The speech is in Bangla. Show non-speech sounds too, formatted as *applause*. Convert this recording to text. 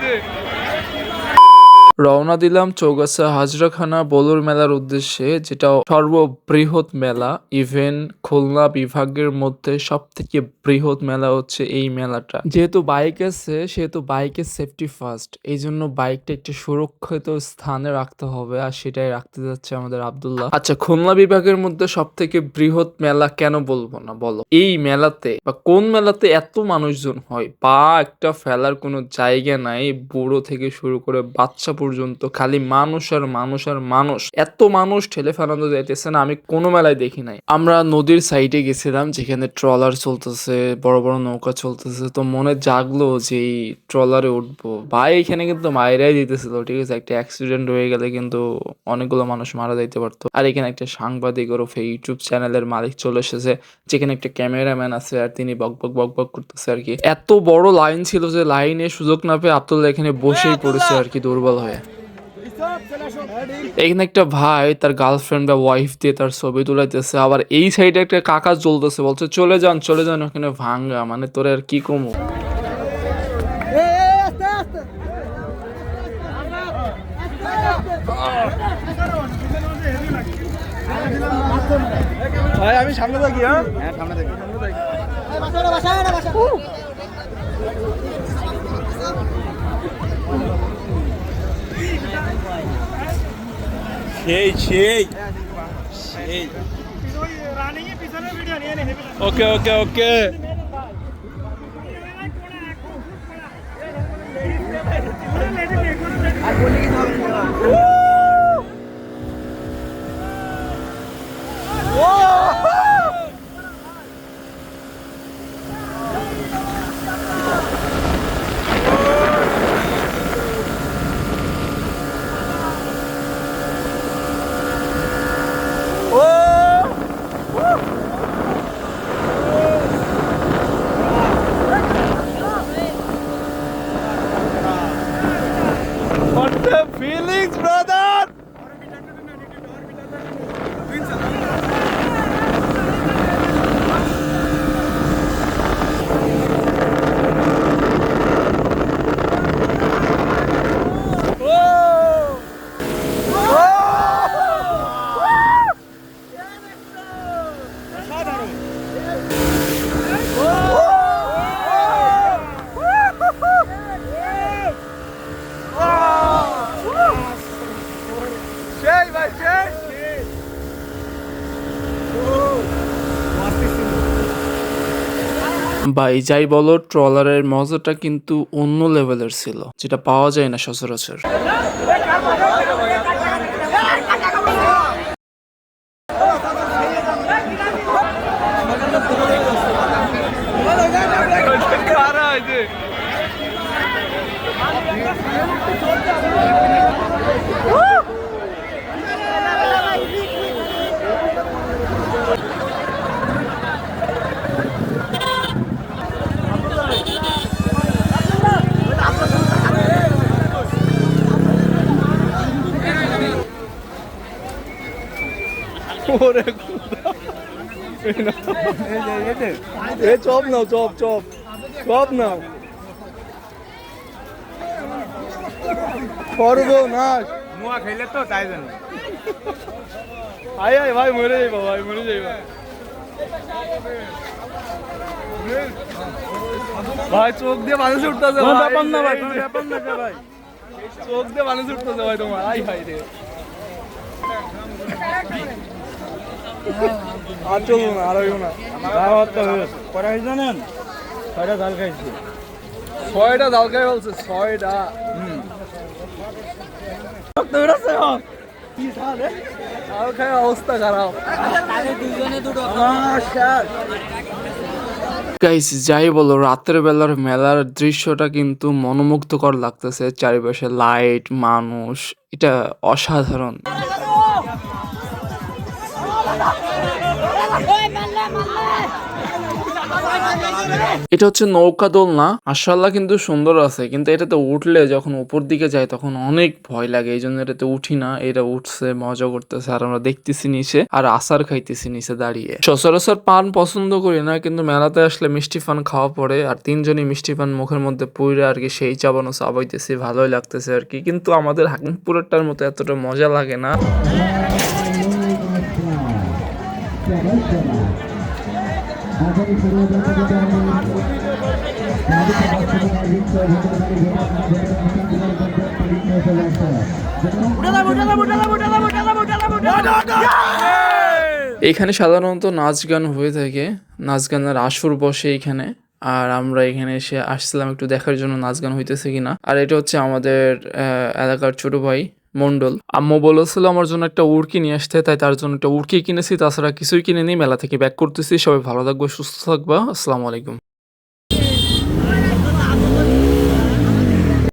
geldi. রওনা দিলাম চৌগাছা হাজরাখানা বলুর মেলার উদ্দেশ্যে, যেটা সর্ববৃহৎ মেলা। ইভেন খুলনা বিভাগের মধ্যে সব থেকে বৃহৎ মেলা হচ্ছে এই মেলাটা। যেহেতু বাইক আছে, সেহেতু বাইকের সেফটি ফার্স্ট এই জন্য বাইকটা একটি সুরক্ষিত স্থানে রাখতে হবে, আর সেটাই রাখতে যাচ্ছে আমাদের আব্দুল্লাহ। আচ্ছা খুলনা বিভাগের মধ্যে সব থেকে বৃহৎ মেলা কেন বলব না, বলো? এই মেলাতে বা কোন মেলাতে এত মানুষজন হয়? পা একটা ফেলার কোনো জায়গা নাই, বুড়ো থেকে শুরু করে বাচ্চা পর্যন্ত খালি মানুষ আর মানুষ আর মানুষ। এত মানুষ ঠেলে ফেলানো যাইতেছে না আমি কোনো মেলায় দেখি নাই। আমরা নদীর সাইডে গেছিলাম যেখানে ট্রলার চলতেছে বড় বড় নৌকা চলতেছে। তো মনে জাগলো যে এই ট্রলারে উঠবো। ভাই এখানে কিন্তু মায়েরাই দিতেছিল ঠিক আছে? একটা অ্যাক্সিডেন্ট হয়ে গেলে কিন্তু অনেকগুলো মানুষ মারা যাইতে পারতো। আর এখানে একটা সাংবাদিক ওরফে ইউটিউব চ্যানেলের মালিক চলে এসেছে যেখানে একটা ক্যামেরাম্যান আছে আর তিনি বক বক বক বক করতেছে আর কি। এত বড় লাইন ছিল যে লাইনে সুযোগ না পেয়ে আব্দুল্লাহ এখানে বসেই পড়েছে আর কি দুর্বল হয়ে। এখানে একটা ভাই তার গার্লফ্রেন্ড বা ওয়াইফ দিয়ে তার ছবি তুলাইতেছে। আবার এই সাইডে একটা কাকা চলতেছে বলছে চলে যান চলে যান ওখানে ভাঙ্গা মানে তোর আর কি কমু? ভাই আমি সামনে থাকি হ্যাঁ? হ্যাঁ সামনে থাকি। সেই সেই। সেই। ওকে ওকে ওকে What the feelings, brother? সেই ভাই সেই ভাই, যাই বলো, ট্রলারের মজাটা কিন্তু অন্য লেভেলের ছিল, যেটা পাওয়া যায় না সচরাচর। *laughs* কারা হয়েছে ওরে। এ চপ নাও চপ চপ চপ নাও। সর্বনাশ। মুয়া খাইলে তো তাই জন্য। আয় আয় ভাই মরে যাইবা ভাই মরে যাইবা। ভাই চোখ দিয়ে মানুষ উঠতেছে ভাই। ব্যাপার না ভাই, কোনো ব্যাপার না ভাই। চোখ দিয়ে মানুষ উঠতেছে ভাই তোমার। আই হাই রে। আর চলবো না আর হইব না হয়ে গেছে। কটা খাইছি জানেন? ছয়টা ডাল খাইছি। ছয়টা খাই বলছে ছয়টা। অবস্থা খারাপ। গাইস যাই বলো রাতের বেলার মেলার দৃশ্যটা কিন্তু মনোমুগ্ধকর লাগতেছে। চারিপাশে লাইট মানুষ এটা অসাধারণ। এটা হচ্ছে নৌকা দোলনা। মাশাআল্লাহ কিন্তু সুন্দর আছে, কিন্তু এটাতে উঠলে যখন উপর দিকে যায় তখন অনেক ভয় লাগে এই জন্য এটাতে উঠি না। এটা উঠছে, মজা করতেছে, আর আমরা দেখতেছি নিচে, আর আসার খাইতেছি নিচে দাঁড়িয়ে। সচরাচর পান পছন্দ করি না, কিন্তু মেলাতে আসলে মিষ্টি পান খাওয়া পড়ে, আর তিনজনই মিষ্টি পান মুখের মধ্যে পুইরে আর কি সেই চাবানো চাবাইতেছি ভালোই লাগতেছে আর কি। কিন্তু আমাদের হাকিমপুরেরটার মতো এতটা মজা লাগে না। এখানে সাধারণত নাচ গান হয়ে থাকে, নাচ গানের আসর বসে এখানে, আর আমরা এখানে এসে আসছিলাম একটু দেখার জন্য নাচ গান হইতেছে কিনা। আর এটা হচ্ছে আমাদের এলাকার ছোট ভাই মন্ডল। আম্মু বলেছিল আমার জন্য একটা উড়কি নিয়ে আসতে, তাই তার জন্য একটা উড়কি কিনেছি। তাছাড়া কিছুই কিনে নিই মেলা থেকে ব্যাক করতেছি। সবাই ভালো থাকবে, সুস্থ থাকবা। আসসালামু আলাইকুম।